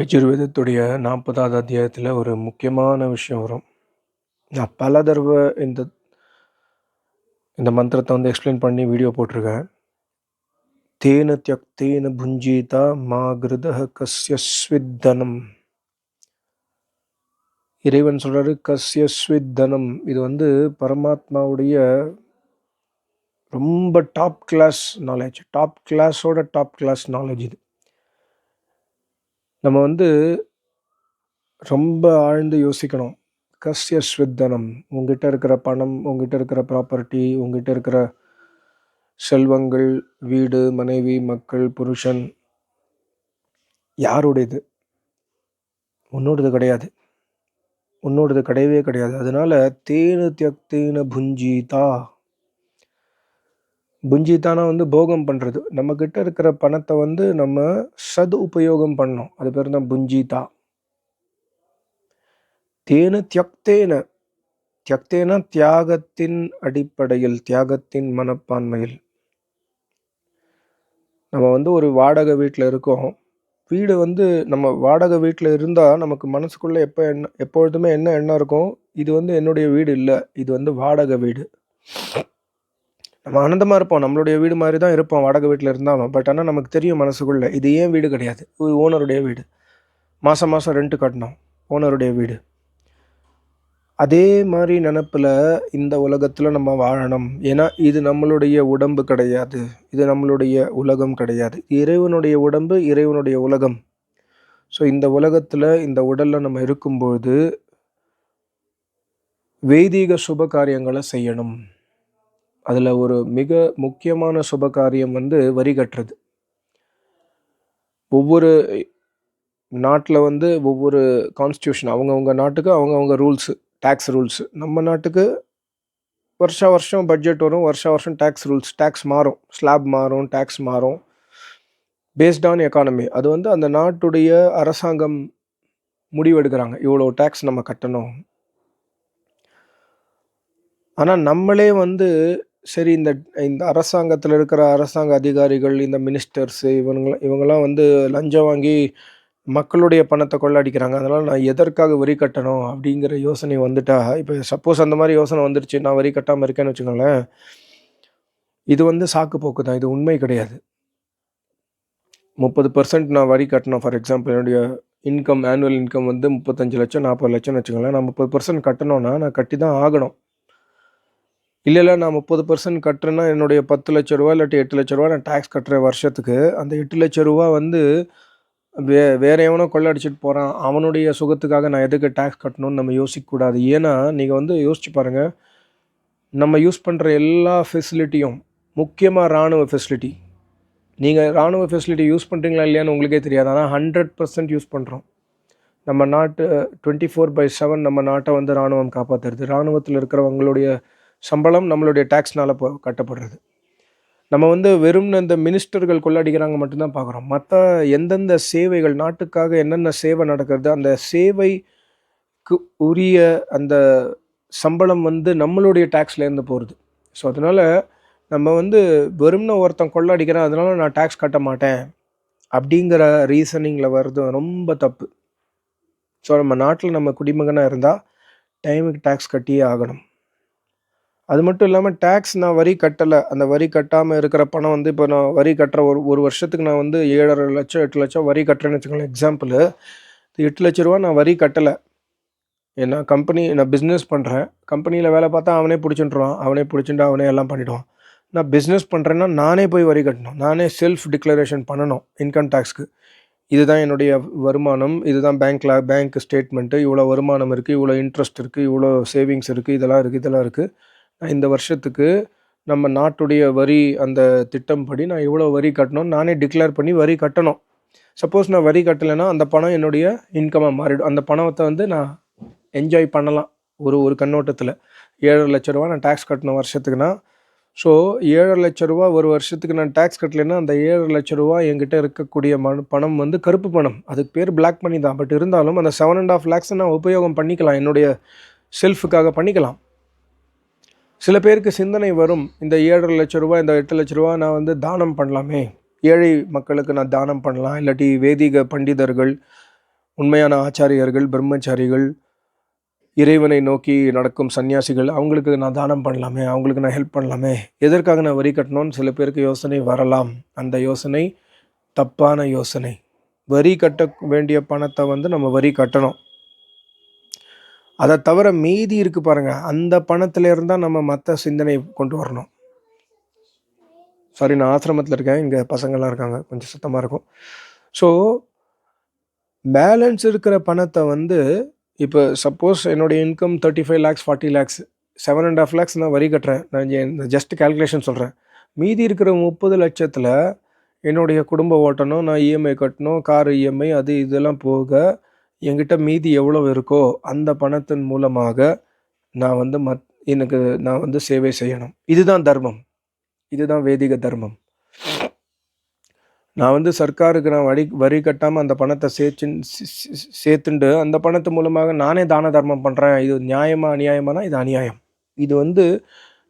யஜுர்வேதத்துடைய நாற்பதாவது அத்தியாயத்தில் ஒரு முக்கியமான விஷயம் வரும். நான் பல தடவை இந்த இந்த மந்திரத்தை வந்து எக்ஸ்பிளைன் பண்ணி வீடியோ போட்டிருக்கேன். தேன தியக்தேன புஞ்சீதா மா கிருதஹ கஸ்யஸ்வித்தனம் இறைவன் சொல்கிறார் கஸ்யஸ்வித்தனம் இது வந்து பரமாத்மாவுடைய ரொம்ப டாப் கிளாஸ் நாலேஜ் டாப் கிளாஸோட டாப் கிளாஸ் நாலேஜ் இது. நம்ம வந்து ரொம்ப ஆழ்ந்து யோசிக்கணும். கஸ்ய ஸ்வித்தனம் உங்ககிட்ட இருக்கிற பணம் உங்ககிட்ட இருக்கிற ப்ராப்பர்ட்டி உங்ககிட்ட இருக்கிற செல்வங்கள் வீடு மனைவி மக்கள் புருஷன் யாருடையது? உன்னோடது கிடையாது. உன்னோடது கிடையவே கிடையாது. அதனால தேனு தியக்தேன புஞ்சிதா. புஞ்சித்தானா வந்து போகம் பண்ணுறது நம்மக்கிட்ட இருக்கிற பணத்தை வந்து நம்ம சது உபயோகம் பண்ணோம் அது பேர் தான் புஞ்சிதா தேனு தியக்தேன. தியக்தேன தியாகத்தின் அடிப்படையில் தியாகத்தின் மனப்பான்மையில். நம்ம வந்து ஒரு வாடகை வீட்டில் இருக்கோம். வீடு வந்து நம்ம வாடகை வீட்டில் இருந்தால் நமக்கு மனசுக்குள்ளே எப்போ என்ன எப்பொழுதுமே என்ன எண்ணம் இருக்கும்? இது வந்து என்னுடைய வீடு இல்லை. இது வந்து வாடகை வீடு. நம்ம ஆனந்தமாக இருப்போம். நம்மளுடைய வீடு மாதிரி தான் இருப்போம் வாடகை வீட்டில் இருந்தாலும். பட் ஆனால் நமக்கு தெரியும் மனசுக்குள்ளே இது ஏன் வீடு கிடையாது? இது ஓனருடைய வீடு. மாதம் மாதம் ரெண்ட்டு கட்டணும் ஓனருடைய வீடு. அதே மாதிரி நினப்பில் இந்த உலகத்தில் நம்ம வாழணும். ஏன்னா இது நம்மளுடைய உடம்பு கிடையாது. இது நம்மளுடைய உலகம் கிடையாது. இறைவனுடைய உடம்பு இறைவனுடைய உலகம். ஸோ இந்த உலகத்தில் இந்த உடலில் நம்ம இருக்கும்பொழுது வைதீக சுப காரியங்களை செய்யணும். அதில் ஒரு மிக முக்கியமான சுப காரியம் வந்து வரி கட்டுறது. ஒவ்வொரு நாட்டில் வந்து ஒவ்வொரு கான்ஸ்டியூஷன் அவங்கவுங்க நாட்டுக்கு அவங்கவுங்க ரூல்ஸு டேக்ஸ் ரூல்ஸு நம்ம நாட்டுக்கு வருஷ வருஷம் பட்ஜெட் வரும் வருஷ வருஷம் டேக்ஸ் ரூல்ஸ் டேக்ஸ் மாறும். ஸ்லாப் மாறும் டேக்ஸ் மாறும். பேஸ்ட் ஆன் எக்கானமி அது வந்து அந்த நாட்டுடைய அரசாங்கம் முடிவெடுக்கிறாங்க. இவ்வளோ டேக்ஸ் நம்ம கட்டணும். ஆனால் நம்மளே வந்து சரி இந்த இந்த அரசாங்கத்தில் இருக்கிற அரசாங்க அதிகாரிகள் இந்த மினிஸ்டர்ஸு இவங்களாம் இவங்கெல்லாம் வந்து லஞ்சம் வாங்கி மக்களுடைய பணத்தை கொள்ளடிக்கிறாங்க. அதனால் நான் எதற்காக வரி கட்டணும் அப்படிங்கிற யோசனை வந்துட்டா இப்போ சப்போஸ் அந்த மாதிரி யோசனை வந்துருச்சு நான் வரி கட்டாமல் இருக்கேன்னு வச்சுக்கோங்களேன். இது வந்து சாக்கு போக்கு தான் இது உண்மை கிடையாது. முப்பது பர்சன்ட் நான் வரி கட்டணும். ஃபார் எக்ஸாம்பிள் என்னுடைய இன்கம் ஆனுவல் இன்கம் வந்து முப்பத்தஞ்சு லட்சம் நாற்பது லட்சம்னு வச்சுக்கோங்களேன். நான் முப்பது பர்சன்ட் கட்டணும்னா நான் கட்டி தான் ஆகணும். இல்லை இல்லை நான் முப்பது பர்சன்ட் கட்டுறேன்னா என்னுடைய பத்து லட்ச ரூபா இல்லாட்டி எட்டு லட்ச ரூபா நான் டேக்ஸ் கட்டுறேன் வருஷத்துக்கு அந்த எட்டு லட்ச ரூபா வந்து வே வேறு எவனோ கொள்ளடிச்சிட்டு போகிறான் அவனுடைய சுகத்துக்காக நான் எதுக்கு டேக்ஸ் கட்டணும்னு நம்ம யோசிக்கக்கூடாது ஏன்னா நீங்கள் வந்து யோசிச்சு பாருங்கள் நம்ம யூஸ் பண்ணுற எல்லா ஃபெசிலிட்டியும் முக்கியமாக இராணுவ ஃபெசிலிட்டி நீங்கள் இராணுவ ஃபெசிலிட்டி யூஸ் பண்ணுறீங்களா இல்லையான்னு உங்களுக்கே தெரியாது. ஆனால் ஹண்ட்ரட் பர்சன்ட் யூஸ் பண்ணுறோம் நம்ம நாட்டு டுவெண்ட்டி ஃபோர் பை செவன் நம்ம நாட்டை வந்து இராணுவம் காப்பாற்றுறது இராணுவத்தில் இருக்கிறவங்களுடைய சம்பளம் நம்மளுடைய டேக்ஸ்னால் இப்போ கட்டப்படுறது. நம்ம வந்து வெறும் இந்த மினிஸ்டர்கள் கொள்ளடிக்கிறாங்க மட்டும்தான் பார்க்குறோம் மற்ற எந்தெந்த சேவைகள் நாட்டுக்காக என்னென்ன சேவை நடக்கிறது அந்த சேவைக்கு உரிய அந்த சம்பளம் வந்து நம்மளுடைய டேக்ஸ்லேருந்து போகிறது ஸோ அதனால் நம்ம வந்து வெறும்னு ஒருத்தன் கொள்ளடிக்கிறேன் அதனால நான் டேக்ஸ் கட்ட மாட்டேன் அப்படிங்கிற ரீசனிங்கில் வர்றது ரொம்ப தப்பு. ஸோ நம்ம நாட்டில் நம்ம குடிமகனாக இருந்தால் டைமுக்கு டேக்ஸ் கட்டியே ஆகணும். அது மட்டும் இல்லாமல் டேக்ஸ் நான் வரி கட்டலை. அந்த வரி கட்டாமல் இருக்கிற பணம் வந்து இப்போ நான் வரி கட்டுற ஒரு ஒரு வருஷத்துக்கு நான் வந்து ஏழரை லட்சம் எட்டு லட்சம் வரி கட்டுறேன்னு வச்சுக்கோங்களேன். எக்ஸாம்பிள் எட்டு லட்ச ரூபா நான் வரி கட்டலை. ஏன்னா கம்பெனி நான் பிஸ்னஸ் பண்ணுறேன் கம்பெனியில் வேலை பார்த்தா அவனே பிடிச்சிட்டுருவான் அவனே பிடிச்சிட்டு அவனே எல்லாம் பண்ணிவிடுவான் நான் பிஸ்னஸ் பண்ணுறேன்னா நானே போய் வரி கட்டணும். நானே செல்ஃப் டிக்ளரேஷன் பண்ணணும் இன்கம் டேக்ஸ்க்கு இதுதான் என்னுடைய வருமானம். இதுதான் பேங்க்கில் பேங்க் ஸ்டேட்மெண்ட்டு இவ்வளோ வருமானம் இருக்குது இவ்வளோ இன்ட்ரெஸ்ட் இருக்குது இவ்வளோ சேவிங்ஸ் இருக்குது இதெல்லாம் இருக்குது இதெல்லாம் இருக்குது இந்த வருஷத்துக்கு நம்ம நாட்டுடைய வரி அந்த திட்டம் படி நான் இவ்வளோ வரி கட்டணும்னு நானே டிக்ளேர் பண்ணி வரி கட்டணும். சப்போஸ் நான் வரி கட்டலைன்னா அந்த பணம் என்னுடைய இன்கமாக மாறிடும். அந்த பணத்தை வந்து நான் என்ஜாய் பண்ணலாம். ஒரு ஒரு கண்ணோட்டத்தில். ஏழரை லட்ச ரூபா நான் டேக்ஸ் கட்டணும் வருஷத்துக்குன்னா ஸோ ஏழரை லட்ச ரூபா ஒரு வருஷத்துக்கு நான் டேக்ஸ் கட்டலைன்னா அந்த ஏழரை லட்ச ரூபா என்கிட்ட இருக்கக்கூடிய மண் பணம் வந்து கருப்பு பணம். அதுக்கு பேர் பிளாக் மணி தான். பட் இருந்தாலும் அந்த செவன் அண்ட் ஆஃப் லேக்ஸை நான் உபயோகம் பண்ணிக்கலாம். என்னுடைய செல்ஃபுக்காக பண்ணிக்கலாம். சில பேருக்கு சிந்தனை வரும் இந்த ஏழரை லட்ச ரூபா இந்த எட்டு லட்ச ரூபா நான் வந்து தானம் பண்ணலாமே. ஏழை மக்களுக்கு நான் தானம் பண்ணலாம். இல்லாட்டி வேதிக பண்டிதர்கள் உண்மையான ஆச்சாரியர்கள் பிரம்மச்சாரிகள் இறைவனை நோக்கி நடக்கும் சன்னியாசிகள் அவங்களுக்கு நான் தானம் பண்ணலாமே அவங்களுக்கு நான் ஹெல்ப் பண்ணலாமே. எதற்காக நான் வரி கட்டணும்னு சில பேருக்கு யோசனை வரலாம். அந்த யோசனை தப்பான யோசனை. வரி கட்ட வேண்டிய பணத்தை வந்து நம்ம வரி கட்டணும். அதை தவிர மீதி இருக்குது பாருங்கள் அந்த பணத்தில் இருந்தால் நம்ம மற்ற சிந்தனை கொண்டு வரணும். சாரி நான் ஆசிரமத்தில் இருக்கேன். இங்கே பசங்கள்லாம் இருக்காங்க. கொஞ்சம் சுத்தமாக இருக்கும். ஸோ பேலன்ஸ் இருக்கிற பணத்தை வந்து இப்போ சப்போஸ் என்னுடைய income thirty five lakhs forty lakhs seven and half lakhs நான் வரி கட்டுறேன். நான் ஜஸ்ட் கால்குலேஷன் சொல்கிறேன் மீதி இருக்கிற முப்பது லட்சத்தில் என்னுடைய குடும்ப ஓட்டணும் நான் இஎம்ஐ கட்டணும் கார் இஎம்ஐ அது இதெல்லாம் போக என்கிட்ட மீதி எவ்வளோ இருக்கோ அந்த பணத்தின் மூலமாக நான் வந்து மத் எனக்கு நான் வந்து சேவை செய்யணும். இதுதான் தர்மம். இதுதான் வேதிக தர்மம். நான் வந்து சர்க்காருக்கு நான் வரி வரி கட்டாமல் அந்த பணத்தை சேர்த்து சேர்த்துண்டு அந்த பணத்து மூலமாக நானே தான தர்மம் பண்ணுறேன் இது நியாயமா அநியாயமானா இது அநியாயம். இது வந்து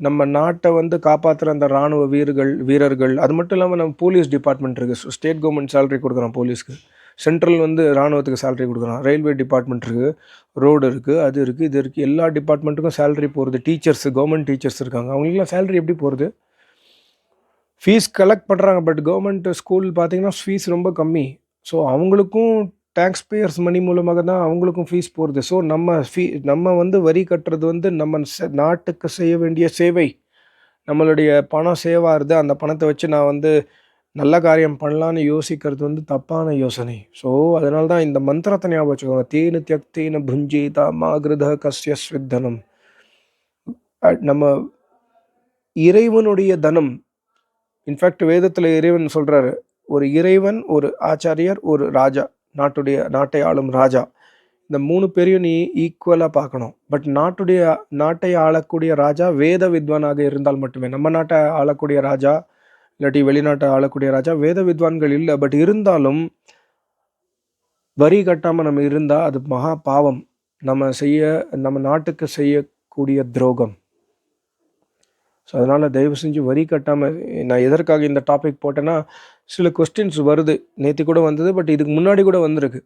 நம்ம நாட்டை வந்து காப்பாற்றுற அந்த இராணுவ வீரர்கள் வீரர்கள் அது மட்டும் இல்லாமல் நம்ம போலீஸ் டிபார்ட்மெண்ட் இருக்குது ஸ்டேட் கவர்மெண்ட் சேலரி கொடுக்குறோம் போலீஸ்க்கு. சென்ட்ரல் வந்து இராணுவத்துக்கு சேலரி கொடுக்குறான் ரயில்வே டிபார்ட்மெண்ட் இருக்குது ரோடு இருக்குது அது இருக்குது இது இருக்குது எல்லா டிபார்ட்மெண்ட்டுக்கும் சேலரி போகிறது டீச்சர்ஸ் கவர்மெண்ட் டீச்சர்ஸ் இருக்காங்க. அவங்களுக்குலாம் சேலரி எப்படி போகிறது ஃபீஸ் கலெக்ட் பண்ணுறாங்க பட் கவர்மெண்ட் ஸ்கூல் பார்த்திங்கன்னா ஃபீஸ் ரொம்ப கம்மி. ஸோ அவங்களுக்கும் டேக்ஸ் பேயர்ஸ் மணி மூலமாக தான் அவங்களுக்கும் ஃபீஸ் போகிறது ஸோ நம்ம ஃபீ நம்ம வந்து வரி கட்டுறது வந்து நம்ம நாட்டுக்கு செய்ய வேண்டிய சேவை. நம்மளுடைய பணம் சேவாக ஆகுது அந்த பணத்தை வச்சு நான் வந்து நல்ல காரியம் பண்ணலான்னு யோசிக்கிறது வந்து தப்பான யோசனை. ஸோ அதனால தான் இந்த மந்திரத்தை ஞாபகம் வச்சுக்கோங்க. தேனு தியக்தேன புஞ்சீதா மாகிருத கஸ்ய ஸ்வித்தனம். நம்ம இறைவனுடைய தனம். இன்ஃபேக்ட் வேதத்தில் இறைவன் சொல்கிறாரு ஒரு இறைவன் ஒரு ஆச்சாரியர் ஒரு ராஜா நாட்டுடைய நாட்டை ஆளும் ராஜா. இந்த மூணு பேரையும் நீ ஈக்குவலாக பார்க்கணும். பட் நாட்டுடைய நாட்டை ஆளக்கூடிய ராஜா வேத வித்வானாக இருந்தால் மட்டுமே. நம்ம நாட்டை ஆளக்கூடிய ராஜா இல்லாட்டி வெளிநாட்டை ஆளக்கூடிய ராஜா வேத வித்வான்கள் இல்லை. பட் இருந்தாலும் வரி கட்டாமல் நம்ம இருந்தால் அது மகா பாவம். நம்ம செய்ய நம்ம நாட்டுக்கு செய்யக்கூடிய துரோகம். ஸோ அதனால் தயவு செஞ்சு வரி கட்டாமல் நான் எதற்காக இந்த டாபிக் போட்டேன்னா சில கொஸ்டின்ஸ் வருது. நேற்று கூட வந்தது பட் இதுக்கு முன்னாடி கூட வந்திருக்கு.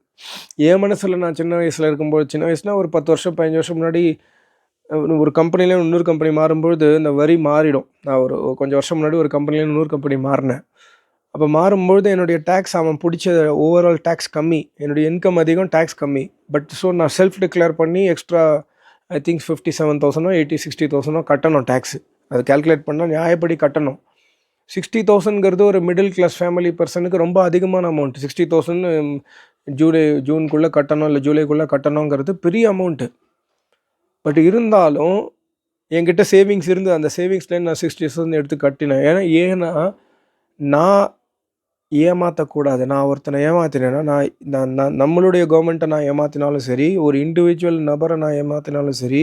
என் மனசில் நான் சின்ன வயசில் இருக்கும்போது சின்ன வயசுனால் ஒரு பத்து வருஷம் பதினஞ்சு வருஷம் முன்னாடி ஒரு கம்பெனில இன்னொரு கம்பெனி மாறும்பொழுது இந்த வரி மாறிடும். நான் ஒரு கொஞ்சம் வருஷம் முன்னாடி ஒரு கம்பெனில இன்னொரு கம்பெனி மாறினேன். அப்போ மாறும்பொழுது என்னுடைய டேக்ஸ் அவன் பிடிச்ச ஓவரால் டேக்ஸ் கம்மி. என்னுடைய இன்கம் அதிகம் டேக்ஸ் கம்மி. பட் ஸோ நான் செல்ஃப் டிக்ளேர் பண்ணி extra I think fifty seven தௌசண்டோ eighty sixty தௌசண்டோ கட்டணும் டேக்ஸ் அது கால்குலேட் பண்ணால் நியாயப்படி கட்டணும். சிக்ஸ்டி தௌசண்ட்ங்கிறது ஒரு மிடில் கிளாஸ் ஃபேமிலி பர்சனுக்கு ரொம்ப அதிகமான அமௌண்ட் சிக்ஸ்டி தௌசண்ட் ஜூலை ஜூனுக்குள்ளே கட்டணும் இல்லை ஜூலைக்குள்ளே கட்டணுங்கிறது பெரிய அமௌண்ட்டு பட் இருந்தாலும் என்கிட்ட சேவிங்ஸ் இருந்து அந்த சேவிங்ஸ்லேருந்து நான் சிக்ஸ்டி தௌசண்ட் எடுத்து கட்டினேன். ஏன்னா ஏன்னா நான் ஏமாற்றக்கூடாது நான் ஒருத்தனை ஏமாத்தினேன்னா நான் நான் நான் நம்மளுடைய கவர்மெண்ட்டை நான் ஏமாத்தினாலும் சரி ஒரு இண்டிவிஜுவல் நபரை நான் ஏமாத்தினாலும் சரி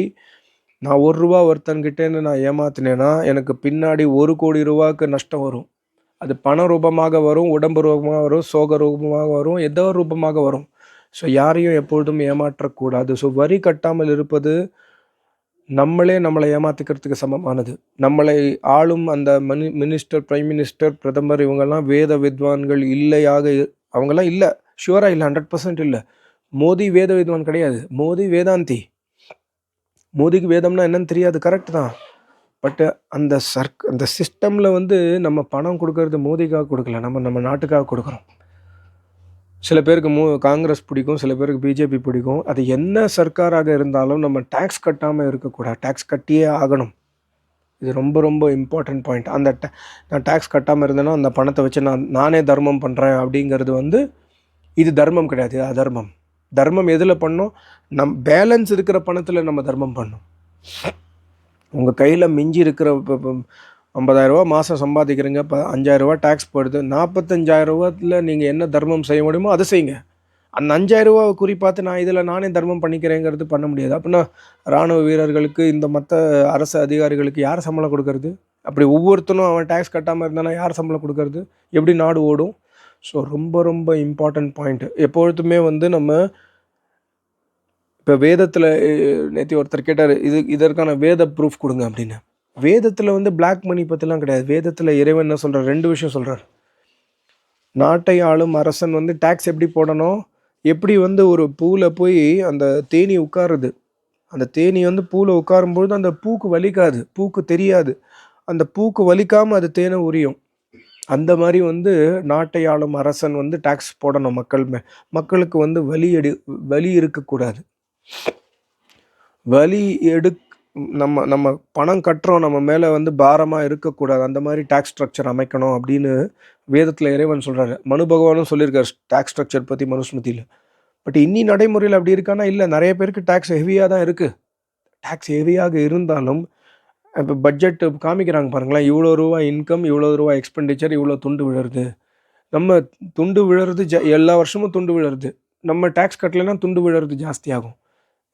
நான் ஒரு ரூபா ஒருத்தன்கிட்டேருந்து நான் ஏமாத்தினேன்னா எனக்கு பின்னாடி ஒரு கோடி ரூபாவுக்கு நஷ்டம் வரும். அது பண ரூபமாக வரும் உடம்பு ரூபமாக வரும் சோக ரூபமாக வரும் ஏதோ ரூபமாக வரும். ஸோ யாரையும் எப்பொழுதும் ஏமாற்றக்கூடாது. ஸோ வரி கட்டாமல் இருப்பது நம்மளே நம்மளை ஏமாத்திக்கிறதுக்கு சமமானது. நம்மளை ஆளும் அந்த மனி மினிஸ்டர் பிரைம் மினிஸ்டர் பிரதமர் இவங்கெல்லாம் வேத வித்வான்கள் இல்லையாக அவங்கெல்லாம் இல்லை. ஷுவராக இல்லை ஹண்ட்ரட் பர்சன்ட் இல்லை. மோதி வேத வித்வான் கிடையாது. மோதி வேதாந்தி. மோதிக்கு வேதம்னா என்னன்னு தெரியாது கரெக்ட் தான். பட்டு அந்த சர்க் அந்த சிஸ்டமில் வந்து நம்ம பணம் கொடுக்கறது மோதிக்காக கொடுக்கல. நம்ம நம்ம நாட்டுக்காக கொடுக்குறோம். சில பேருக்கு மூ காங்கிரஸ் பிடிக்கும் சில பேருக்கு பிஜேபி பிடிக்கும். அது என்ன சர்க்காராக இருந்தாலும் நம்ம டேக்ஸ் கட்டாமல் இருக்கக்கூடாது டேக்ஸ் கட்டியே ஆகணும். இது ரொம்ப ரொம்ப இம்பார்ட்டன்ட் பாயிண்ட் அந்த நான் டேக்ஸ் கட்டாமல் இருந்தேன்னா அந்த பணத்தை வச்சு நான் நானே தர்மம் பண்ணுறேன் அப்படிங்கிறது வந்து இது தர்மம் கிடையாது. இது அதர்மம். தர்மம் எதில் பண்ணோம்? நம் பேலன்ஸ் இருக்கிற பணத்தில் நம்ம தர்மம் பண்ணோம். உங்கள் கையில் மிஞ்சி இருக்கிற ஐம்பதாயிரரூவா மாதம் சம்பாதிக்கிறீங்க இப்போ அஞ்சாயிரரூவா டேக்ஸ் போடுது. நாற்பத்தஞ்சாயிரரூவாத்தில் நீங்கள் என்ன தர்மம் செய்ய முடியுமோ அதை செய்யுங்க. அந்த அஞ்சாயிரரூவா குறிப்பாத்து நான் இதில் நானே தர்மம் பண்ணிக்கிறேங்கிறது பண்ண முடியாது. அப்படின்னா இராணுவ வீரர்களுக்கு இந்த மற்ற அரசு அதிகாரிகளுக்கு யார் சம்பளம் கொடுக்கறது? அப்படி ஒவ்வொருத்தனும் அவன் டேக்ஸ் கட்டாமல் இருந்தானா யார் சம்பளம் கொடுக்கறது? எப்படி நாடு ஓடும்? ஸோ ரொம்ப ரொம்ப இம்பார்ட்டன்ட் பாயிண்ட் எப்பொழுதுமே வந்து நம்ம இப்போ வேதத்தில் நேற்று ஒருத்தர் கேட்டார் இது இதற்கான வேத ப்ரூஃப் கொடுங்க அப்படின்னு. வேதத்தில் வந்து பிளாக் மணி பற்றிலாம் கிடையாது. வேதத்தில் இறைவன் என்ன சொல்கிறார் ரெண்டு விஷயம் சொல்கிறார் நாட்டை ஆளும் அரசன் வந்து டேக்ஸ் எப்படி போடணும்? எப்படி வந்து ஒரு பூவில் போய் அந்த தேனி உட்காருது? அந்த தேனி வந்து பூவில் உட்காரும்பொழுது அந்த பூக்கு வலிக்காது. பூக்கு தெரியாது. அந்த பூக்கு வலிக்காமல் அது தேனை உரியும். அந்த மாதிரி வந்து நாட்டை ஆளும் அரசன் வந்து டேக்ஸ் போடணும் மக்கள் மே மக்களுக்கு வந்து வலி எடு வலி இருக்கக்கூடாது. வலி எடுக்க நம்ம நம்ம பணம் கட்டுறோம் நம்ம மேலே வந்து பாரமாக இருக்கக்கூடாது அந்த மாதிரி டேக்ஸ் ஸ்ட்ரக்சர் அமைக்கணும் அப்படின்னு வேதத்தில் இறைவன் சொல்கிறாரு மனு பகவானும் சொல்லியிருக்காரு டேக்ஸ் ஸ்ட்ரக்சர் பற்றி மனுஸ்மிருதியில். பட் இன்னி நடைமுறையில் அப்படி இருக்கானா? இல்லை நிறைய பேருக்கு டேக்ஸ் ஹெவியாக தான் இருக்குது டேக்ஸ் ஹெவியாக இருந்தாலும் இப்போ பட்ஜெட் காமிக்கிறாங்க பாருங்களேன் இவ்வளோ ரூபா இன்கம் இவ்வளோ ரூபா எக்ஸ்பெண்டிச்சர் இவ்வளோ துண்டு விழுறது. நம்ம துண்டு விழுறது ஜ எல்லா வருஷமும் துண்டு விழுறது. நம்ம டேக்ஸ் கட்டலைன்னா துண்டு விழுறது ஜாஸ்தியாகும்.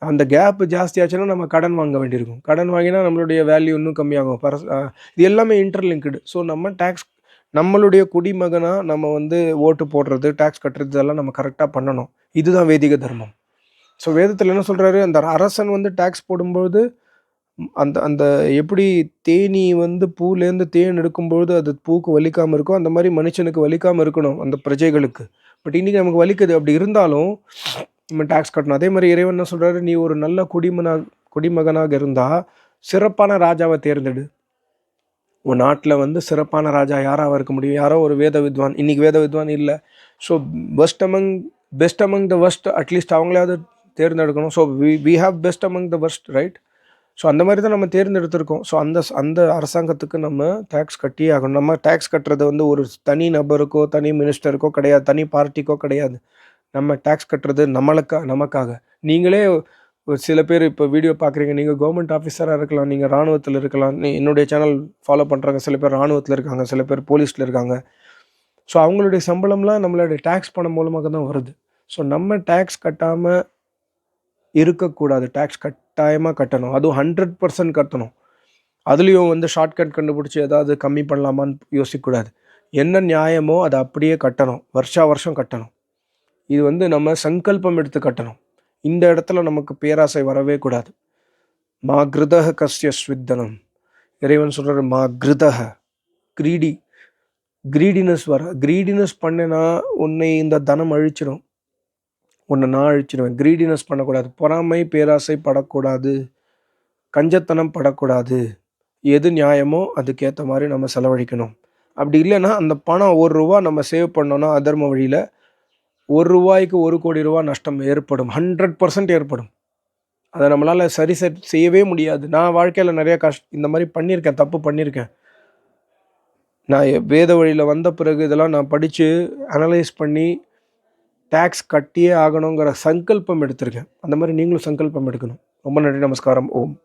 அந்த கேப் ஜாஸ்தியாச்சுன்னா நம்ம கடன் வாங்க வேண்டியிருக்கும். கடன் வாங்கினா நம்மளுடைய வேல்யூ இன்னும் கம்மியாகும். பரஸ் இது எல்லாமே இன்டர்லிங்க்டு ஸோ நம்ம டேக்ஸ் நம்மளுடைய குடிமகனாக நம்ம வந்து ஓட்டு போடுறது டேக்ஸ் கட்டுறது இதெல்லாம் நம்ம கரெக்டாக பண்ணணும். இதுதான் வேதிக தர்மம். ஸோ வேதத்தில் என்ன சொல்கிறாரு அந்த அரசன் வந்து டேக்ஸ் போடும்போது அந்த அந்த எப்படி தேனீ வந்து பூலேருந்து தேன் எடுக்கும்பொழுது அது பூக்கு வலிக்காமல் இருக்கோ அந்த மாதிரி மனுஷனுக்கு வலிக்காமல் இருக்கணும் அந்த பிரஜைகளுக்கு. பட் இன்றைக்கி நமக்கு வலிக்குது. அப்படி இருந்தாலும் நம்ம டேக்ஸ் கட்டணும். அதே மாதிரி இறைவன் என்ன சொல்கிறாரு நீ ஒரு நல்ல குடிமனாக குடிமகனாக இருந்தால் சிறப்பான ராஜாவை தேர்ந்தெடு. உன் நாட்டில் வந்து சிறப்பான ராஜா யாராக இருக்க முடியும்? யாரோ ஒரு வேத வித்வான். இன்றைக்கி வேத வித்வான் இல்லை. So best among best among the worst at least அவங்களாவது தேர்ந்தெடுக்கணும். So we we have best among the worst right so அந்த மாதிரி தான் நம்ம தேர்ந்தெடுத்திருக்கோம். ஸோ அந்த அந்த அரசாங்கத்துக்கு நம்ம டேக்ஸ் கட்டியே ஆகணும். நம்ம டேக்ஸ் கட்டுறது வந்து ஒரு தனி நபருக்கோ தனி மினிஸ்டருக்கோ கிடையாது. தனி பார்ட்டிக்கோ கிடையாது. நம்ம டேக்ஸ் கட்டுறது நம்மளுக்கா நமக்காக. நீங்களே ஒரு சில பேர் இப்போ வீடியோ பார்க்குறீங்க நீங்கள் கவர்மெண்ட் ஆஃபீஸராக இருக்கலாம் நீங்கள் ராணுவத்தில் இருக்கலாம் நீ என்னுடைய சேனல் ஃபாலோ பண்ணுறாங்க சில பேர் ராணுவத்தில் இருக்காங்க சில பேர் போலீஸில் இருக்காங்க. ஸோ அவங்களுடைய சம்பளம்லாம் நம்மளுடைய டேக்ஸ் பணம் மூலமாக தான் வருது. ஸோ நம்ம டேக்ஸ் கட்டாமல் இருக்கக்கூடாது. டேக்ஸ் கட்டாயமாக கட்டணும். அதுவும் ஹண்ட்ரட் பர்சன்ட் கட்டணும். அதுலேயும் வந்து ஷார்ட்கட் கண்டுபிடிச்சி ஏதாவது கம்மி பண்ணலாமான்னு யோசிக்கக்கூடாது. என்ன நியாயமோ அதை அப்படியே கட்டணும். வருஷா வருஷம் கட்டணும். இது வந்து நம்ம சங்கல்பம் எடுத்து கட்டணும். இந்த இடத்துல நமக்கு பேராசை வரவே கூடாது. மா கிருதக கஸ்ய ஸ்வித்தனம். இறைவன் சொல்கிறார் மா கிருதக கிரீடி. கிரீடினஸ் வர கிரீடினஸ் பண்ணினா உன்னை இந்த தனம் அழிச்சிடும் உன்னை நான் அழிச்சிடுவேன் கிரீடினஸ் பண்ணக்கூடாது. பொறாமை பேராசை படக்கூடாது. கஞ்சத்தனம் படக்கூடாது. எது நியாயமோ அதுக்கேற்ற மாதிரி நம்ம செலவழிக்கணும். அப்படி இல்லைன்னா அந்த பணம் ஒரு ரூபா நம்ம சேவ் பண்ணோன்னா அதர்ம வழியில் ஒரு ரூபாய்க்கு ஒரு கோடி ரூபா நஷ்டம் ஏற்படும். ஹண்ட்ரட் பர்சன்ட் ஏற்படும். அதை நம்மளால் சரி செட் செய்யவே முடியாது. நான் வாழ்க்கையில் நிறையா கஷ் இந்த மாதிரி பண்ணியிருக்கேன் தப்பு பண்ணியிருக்கேன். நான் எ- வேத வழியில் வந்த பிறகு இதெல்லாம் நான் படித்து அனலைஸ் பண்ணி டேக்ஸ் கட்டியே ஆகணுங்கிற சங்கல்பம் எடுத்திருக்கேன். அந்த மாதிரி நீங்களும் சங்கல்பம் எடுக்கணும். ரொம்ப நன்றி நமஸ்காரம். ஓம்.